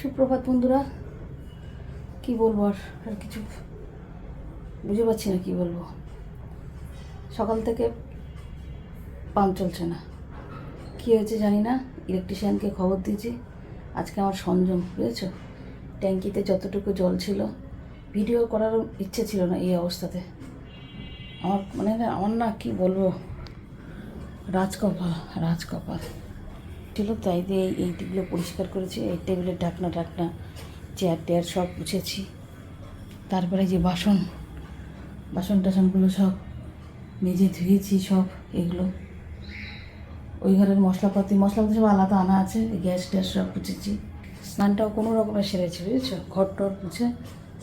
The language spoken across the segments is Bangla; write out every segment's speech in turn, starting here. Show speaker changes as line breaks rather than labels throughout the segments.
সুপ্রভাত বন্ধুরা। কি বলব আর আর কিছু বুঝে পাচ্ছি না কি বলব। সকাল থেকে পাম্প চলছে না। কী হয়েছে জানি না ইলেকট্রিশিয়ানকে খবর দিয়েছি। আজকে আমার সংযম বুঝেছ? ট্যাঙ্কিতে যতটুকু জল ছিল ভিডিও করার ইচ্ছে ছিল না এই অবস্থাতে। আমার মানে আমার না কি বলব, রাজকপাল রাজকপাল। ছিল, তাই দিয়ে এই এইগুলো পরিষ্কার করেছি। এই টেবিলের ঢাকনা ঢাকনা চেয়ার টেয়ার সব মুছেছি তারপরে যে বাসন বাসন টাসনগুলো সব মেজে ধুয়েছি সব এগুলো। ওই ঘরের মশলাপাতি মশলাপাতি সব আলাদা আনা আছে, গ্যাস ট্যাস সব মুছেছি স্নানটাও কোনো রকমের সেরেছি বুঝেছ? ঘর টর মুছে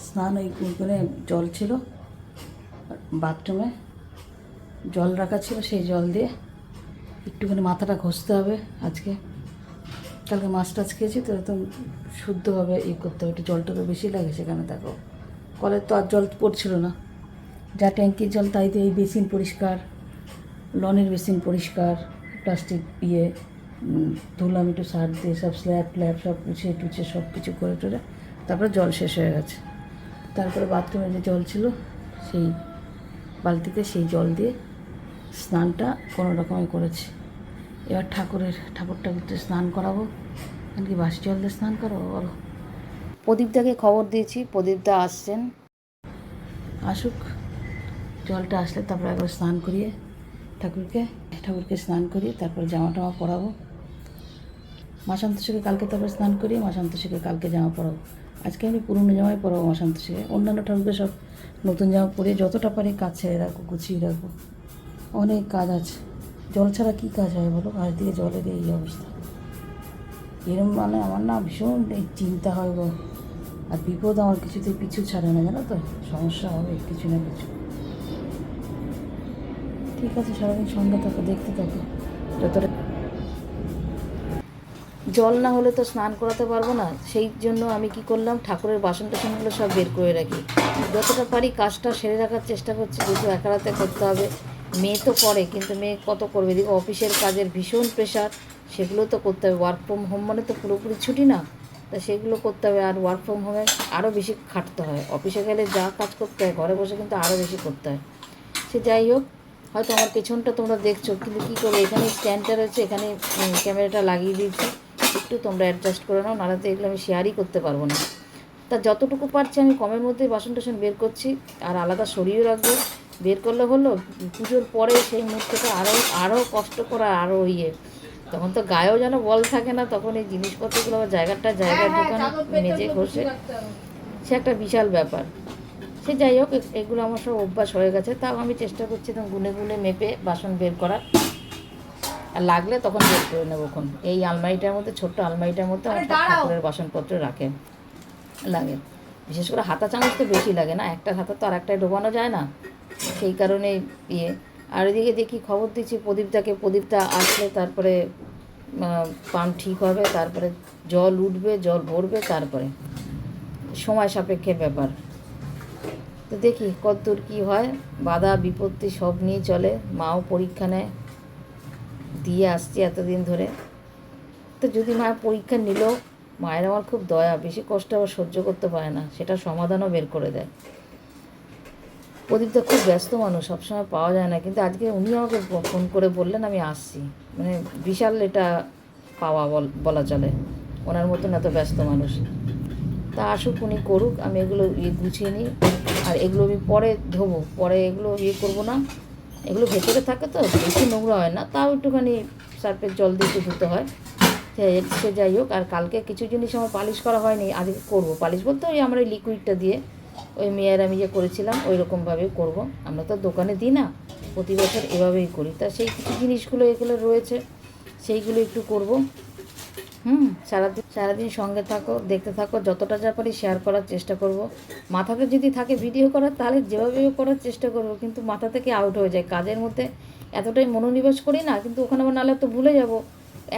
স্নান ওই করে জল ছিল, বাথরুমে। জল রাখা ছিল, সেই জল দিয়ে একটুখানি মাথাটা ঘষতে হবে আজকে। কালকে মাছ টাছ খেয়েছি, তো একদম শুদ্ধভাবে ইয়ে করতে হবে, একটু জলটা তো বেশি লাগে সেখানে, দেখো। কলের তো আর জল পড়ছিল না। যা ট্যাঙ্কির জল, তাই দিয়ে এই বেসিন পরিষ্কার, লনের বেসিন পরিষ্কার, প্লাস্টিক ইয়ে ধুলাম একটু সার দিয়ে সব স্ল্যাব ফ্ল্যাব সব মুছে টুছে সব কিছু করে টরে, তারপরে জল শেষ হয়ে গেছে। তারপরে বাথরুমে যে জল ছিল, সেই বালতিতে সেই জল দিয়ে স্নানটা কোনো রকমে করেছি। এবার ঠাকুরের ঠাকুর ঠাকুরতে স্নান করাবো। এখন কি বাসি জল দিয়ে স্নান করাবো বলো? প্রদীপদাকে খবর দিয়েছি প্রদীপদা আসছেন। আসুক জলটা আসলে তারপরে একবার স্নান করিয়ে ঠাকুরকে ঠাকুরকে স্নান করিয়ে তারপরে জামা টামা পরাবো। মাসান্তোষীকে কালকে তারপরে স্নান করিয়ে মাসান্তোষীকে কালকে জামা পরাবো। আজকে আমি পুরনো জামাই পরাবো মাসান্তোষীকে অন্যান্য ঠাকুরকে সব নতুন জামা পরিয়ে যতটা পারি কাজ ছেড়ে রাখব গুছিয়ে রাখব। অনেক কাজ আছে। জল ছাড়া কী কাজ হয় বলো? আজ দিয়ে জলের এই অবস্থা। এরম মানে আমার না ভীষণ চিন্তা হয় গো। আর বিপদ আমার কিছুতে পিছু ছাড়ে না, জানো তো? সমস্যা হবে কিছু না কিছু। ঠিক আছে, সারাদিন সঙ্গে থাকো, দেখতে থাকো। যতটা জল না হলে তো স্নান করাতে পারব না। সেই জন্য আমি কি করলাম? ঠাকুরের বাসন টাসনগুলো সব বের করে রাখি। যতটা পারি কাজটা সেরে রাখার চেষ্টা করছি, যেহেতু একা রাতে করতে হবে। মেয়ে তো করে কিন্তু মেয়ে কত করবে? এদিকে অফিসের কাজের ভীষণ প্রেশার সেগুলো তো করতে হবে। ওয়ার্ক ফ্রম হোম মানে তো পুরোপুরি ছুটি না, তা সেগুলো করতে হবে। আর ওয়ার্ক ফ্রম হোমে আরও বেশি খাটতে হয়। অফিসে গেলে যা কাজ করতে হয়, ঘরে বসে কিন্তু আরও বেশি করতে হয়। সে যাই হোক, হয়তো আমার পেছনটা তোমরা দেখছ, কিন্তু কী করব? এখানে স্ট্যান্ডটা রয়েছে, এখানে ক্যামেরাটা লাগিয়ে দিয়েছি। একটু তোমরা অ্যাডজাস্ট করে নাও, নাহলে তো এগুলো আমি শেয়ারই করতে পারব না। তা যতটুকু পারছি আমি কমের মধ্যে বাসন টাসন বের করছি, আর আলাদা সরিয়েও রাখব। বের করলে হলো পুজোর পরে সেই মুহূর্তটা আরও আরও কষ্ট করা আরও ইয়ে। তখন তো গায়েও যেন বল থাকে না তখন এই জিনিসপত্রগুলো আবার জায়গাটা জায়গায় ঢোকানো মেজে ঘষে। সে একটা বিশাল ব্যাপার। সে যাই হোক এগুলো আমার সব অভ্যাস হয়ে গেছে তাও আমি চেষ্টা করছি তখন গুনে গুনে মেপে বাসন বের করার। আর লাগলে তখন বের করে নেব কোন এই আলমারিটার মধ্যে ছোট্ট আলমারিটার মধ্যে আমার ঠাকুরের বাসনপত্র রাখে। লাগে। বিশেষ করে হাতা চামচ তো বেশি লাগে না একটা হাতা তো আর একটাই ডোবানো যায় না। সেই কারণে ইয়ে। আর এদিকে দেখি খবর দিচ্ছি প্রদীপটাকে প্রদীপটা আসলে তারপরে পাম্প ঠিক হবে, তারপরে জল উঠবে, জল ভরবে, তারপরে। সময় সাপেক্ষের ব্যাপার। তো দেখি কতদূর কী হয়, বাধা, বিপত্তি সব নিয়ে চলে, মাও পরীক্ষা নেয়, দিয়ে আসছি এতদিন ধরে। তো যদি মা পরীক্ষা নিল, মায়ের আমার খুব দয়া, বেশি কষ্ট আবার সহ্য করতে পারে না, সেটা সমাধানও বের করে দেয়। প্রদীপটা খুব ব্যস্ত মানুষ, সবসময় পাওয়া যায় না। কিন্তু আজকে উনি আমাকে ফোন করে বললেন, আমি আসছি। মানে বিশাল এটা পাওয়া বল- চলে। ওনার মতন এত ব্যস্ত মানুষ। তা আসুক, উনি করুক, আমি এগুলো ইয়ে গুছিয়ে নিই। আর এগুলো আমি পরে ধোবো। পরে এগুলো ইয়ে করব না। এগুলো ভেতরে থাকে তো, বেশি নোংরা হয় না। তাও একটুখানি সার্ফের জল দিয়ে একটু ধুতে হয়। সে যাই হোক, আর কালকে কিছু জিনিস আমার পালিশ করা হয়নি আজকে করব। পালিশ বলতে ওই আমরা ওই লিকুইডটা দিয়ে ওই মেয়ের আমি যে করেছিলাম ওই রকমভাবেই করব। আমরা তো দোকানে দিই না প্রতি বছর এভাবেই করি। তা সেই কিছু জিনিসগুলো এগুলো রয়েছে, সেইগুলো একটু করব। হুম, সারাদিন সারাদিন সঙ্গে থাকো, দেখতে থাকো, যতটা যা পারি শেয়ার করার চেষ্টা করব। মাথাতে যদি থাকে ভিডিও করার, তাহলে যেভাবে করার চেষ্টা করব, কিন্তু মাথা থেকে আউট হয়ে যায়। কাজের মধ্যে এতটাই মনোনিবেশ করি না, কিন্তু ওখানে আবার নাহলে তো ভুলে যাব,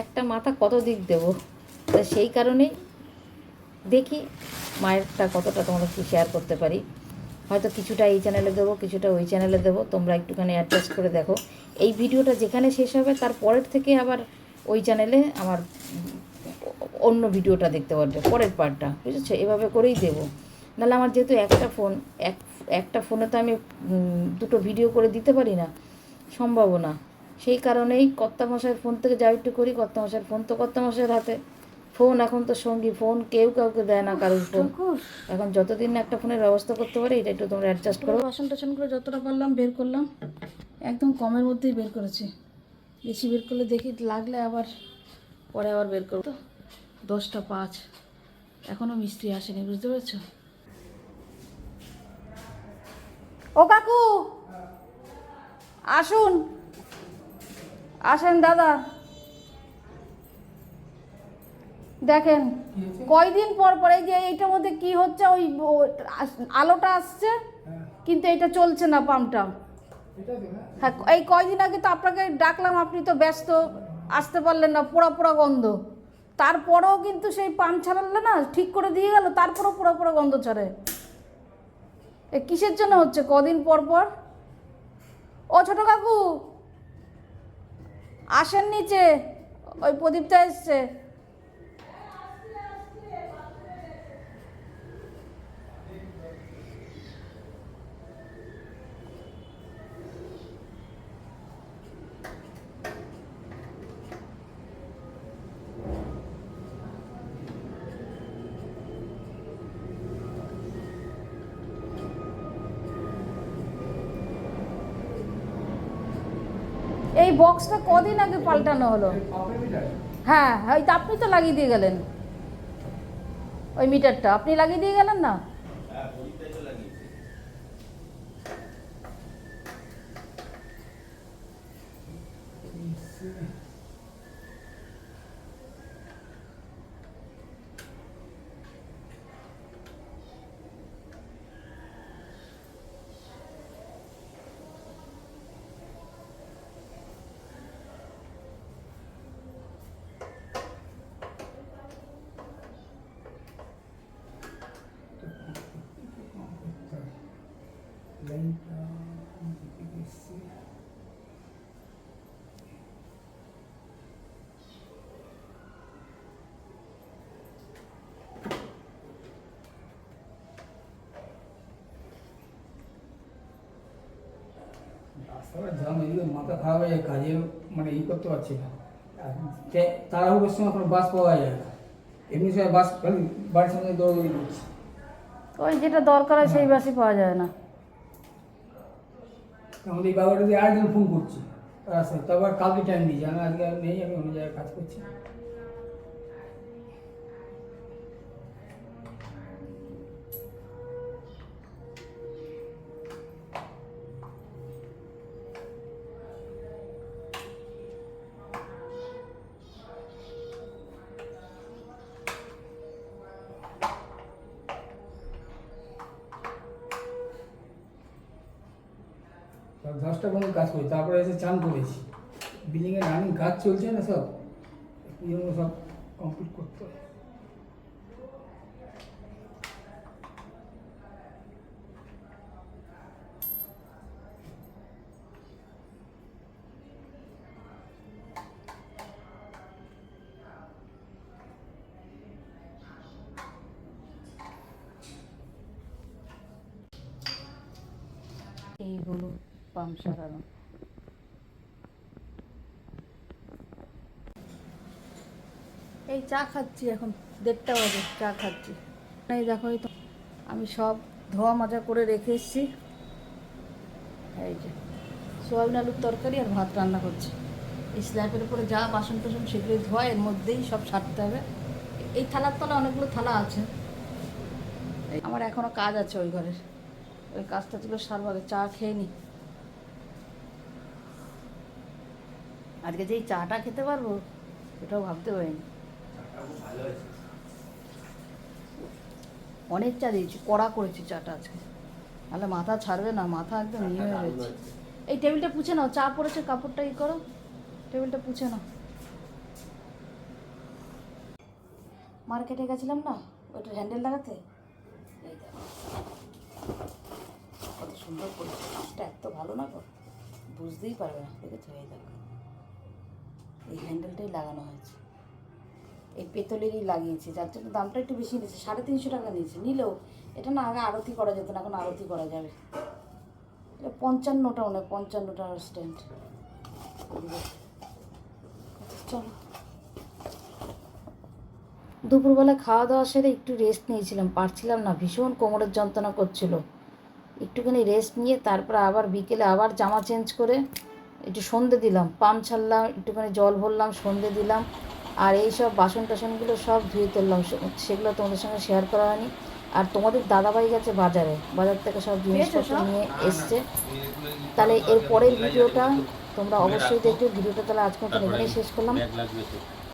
একটা মাথা কত দিক দেবো? তা সেই কারণেই দেখি মায়েরটা কতটা তোমাদেরকে শেয়ার করতে পারি? হয়তো কিছুটা এই চ্যানেলে দেবো, কিছুটা ওই চ্যানেলে দেবো, তোমরা একটুখানি অ্যাডজাস্ট করে দেখো। এই ভিডিওটা যেখানে শেষ হবে, তার পরের থেকে আবার ওই চ্যানেলে আমার অন্য ভিডিওটা দেখতে পারবে, পরের পার্টটা বুঝেছ? এভাবে করেই দেবো। নাহলে আমার যেহেতু একটা ফোন এক, একটা ফোনে তো আমি দুটো ভিডিও করে দিতে পারি না সম্ভব না। সেই কারণেই কর্তা মশাইয়ের ফোন থেকে যা একটু করি কর্তা মশাইয়ের ফোন তো কর্তা মশাইয়ের হাতে। ফোন এখন তো সঙ্গী ফোন কেউ কাউকে দেয় না কারোর ফোন। এখন যতদিন না একটা ফোনের ব্যবস্থা করতে পারি এটা একটু তোমরা অ্যাডজাস্ট করো। বাসন টাসন করে যতটা পারলাম বের করলাম একদম কমের মধ্যেই বের করেছি। বেশি বের করলে দেখি লাগলে আবার পরে আবার বের করব। তো দশটা পাঁচ এখনও মিস্ত্রি আসেনি বুঝতে পেরেছ? ও কাকু আসুন। আসেন দাদা। দেখেন কয়দিন পর পর এই যে এইটার মধ্যে কি হচ্ছে ওই আলোটা আসছে কিন্তু এটা চলছে না পাম্পটা। হ্যাঁ এই কয়দিন আগে তো আপনাকে ডাকলাম আপনি তো ব্যস্ত আসতে পারলেন না পোড়া পোড়া গন্ধ। তারপরেও কিন্তু সেই পাম্প ছাড়ালে না ঠিক করে দিয়ে গেল তারপরেও পোড়া পোড়া গন্ধ ছাড়ে। এ কিসের জন্য হচ্ছে কদিন পর পর? ও ছোট কাকু আসেন নিচে ওই প্রদীপটা এসছে। বক্সটা কদিন আগে পাল্টানো হলো? হ্যাঁ ওই আপনি তো লাগিয়ে দিয়ে গেলেন। ওই মিটারটা, আপনি লাগিয়ে দিয়ে গেলেন না?
এদিকে মাথা খারাপ হয়ে যায় কাজে মানে ই করতে পারছি না। তাড়াহুড়োর সময় কোনো বাস পাওয়া যায় না। এমনি সময় বাস খালি বাড়ির সামনে দৌড়াদৌড়ি করছি।
ওই যেটা দরকার হয় সেই বাসই পাওয়া যায় না।
আমাদের এই বাবাটা দিয়ে আরেকজন ফোন করছি। রাস্তায় তারপর কালকে টাইম দিয়েছি আমি আজকে নেই আমি অন্য জায়গায় কাজ করছি। দশটা পর্যন্ত কাজ করি, তারপরে এসে চান করেছি। বিল্ডিংয়ে রানিং কাজ চলছে না সব? এই জন্য সব কমপ্লিট করতে
এই হলো পাম্প সারানো। এই চা খাচ্ছি এখন, দেড়টা বাজে, চা খাচ্ছি। এই দেখো, এই তো আমি সব ধোয়া মাজা করে রেখে এসেছি। এই যে, সোয়াবিন আলুর তরকারি আর ভাত রান্না করছি। এই স্ল্যাবের উপরে যা বাসন টাসন সেগুলো ধোয়া, এর মধ্যেই সব সারতে হবে। এই থালার তলা অনেকগুলো থালা আছে। আমার এখনও কাজ আছে ওই ঘরের। ওই কাজটা ছিল সারবো আগে চা খেয়ে নি। আজকে যে চাটা খেতে পারব এটাও ভাবতে পারিনি। অনেক চা দিয়েছি কড়া করেছি চাটা আজকে। নাহলে মাথা ছাড়বে না মাথা একদম নিয়ে হয়ে গেছে। এই টেবিলটা পুছে নাও চা পড়েছে কাপড়টা ই করো। টেবিলটা পুছে নাও। মার্কেটে গেছিলাম না ওইটা হ্যান্ডেল লাগাতে? কত সুন্দর করেছে। কাজটা এত ভালো না গো বুঝতেই পারবে না। দেখেছ? এই দেখো। এই হ্যান্ডেলটাই লাগানো হয়েছে। এই পেতলেরই লাগিয়েছি, যার জন্য দামটা একটু বেশি নিয়েছে সাড়ে তিনশো টাকা নিয়েছে নিলেও এটা না আগে আরতি করা যেত না, এখন আরতি করা যাবে। এটা পঞ্চান্নটা মনে হয়, পঞ্চান্নটা স্ট্যান্ড চলো। দুপুরবেলা খাওয়া দাওয়া সেরে একটু রেস্ট নিয়েছিলাম, পারছিলাম না, ভীষণ কোমরের যন্ত্রণা করছিল। একটুখানি রেস্ট নিয়ে তারপর আবার বিকেলে আবার জামা চেঞ্জ করে একটু সন্ধে দিলাম পাম্প ছাড়লাম একটুখানি জল ভরলাম সন্ধে দিলাম আর এই সব বাসন টাসনগুলো সব ধুয়ে তুললাম। সেগুলো তোমাদের সঙ্গে শেয়ার করা হয়নি। আর তোমাদের দাদাভাই গেছে বাজারে বাজার থেকে সব জিনিসপত্র নিয়ে এসছে। তাহলে এর পরের ভিডিওটা তোমরা অবশ্যই দেখবে। ভিডিওটা তাহলে আজকে এখানেই শেষ করলাম।